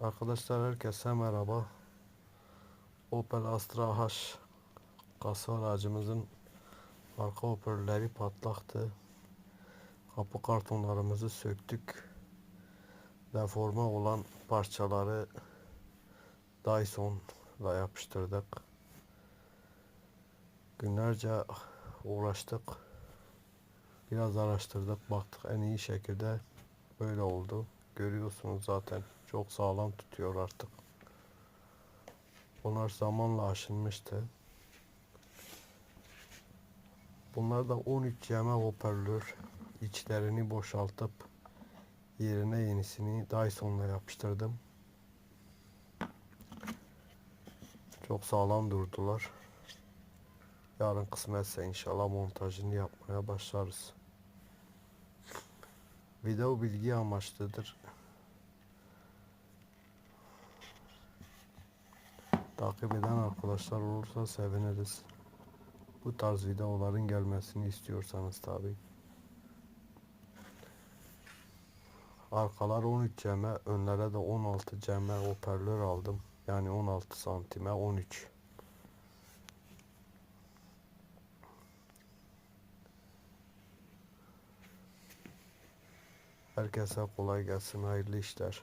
Arkadaşlar herkese merhaba. Opel Astra H kasa aracımızın arka hoparlörleri patlaktı. Kapı kartonlarımızı söktük. Deforme olan parçaları Dyson'la yapıştırdık. Günlerce uğraştık. Biraz araştırdık, baktık en iyi şekilde böyle oldu. Görüyorsunuz zaten çok sağlam tutuyor artık. Bunlar zamanla aşınmıştı. Bunlar da 13 yeme hoparlör içlerini boşaltıp yerine yenisini Dyson'la yapıştırdım. Çok sağlam durdular. Yarın kısmetse inşallah montajını yapmaya başlarız. Video bilgi amaçlıdır. Takip eden arkadaşlar olursa seviniriz. Bu tarz videoların gelmesini istiyorsanız tabi. Arkalar 13 cm, önlere de 16 cm hoparlör aldım. Yani 16 santime 13. Herkese kolay gelsin, hayırlı işler.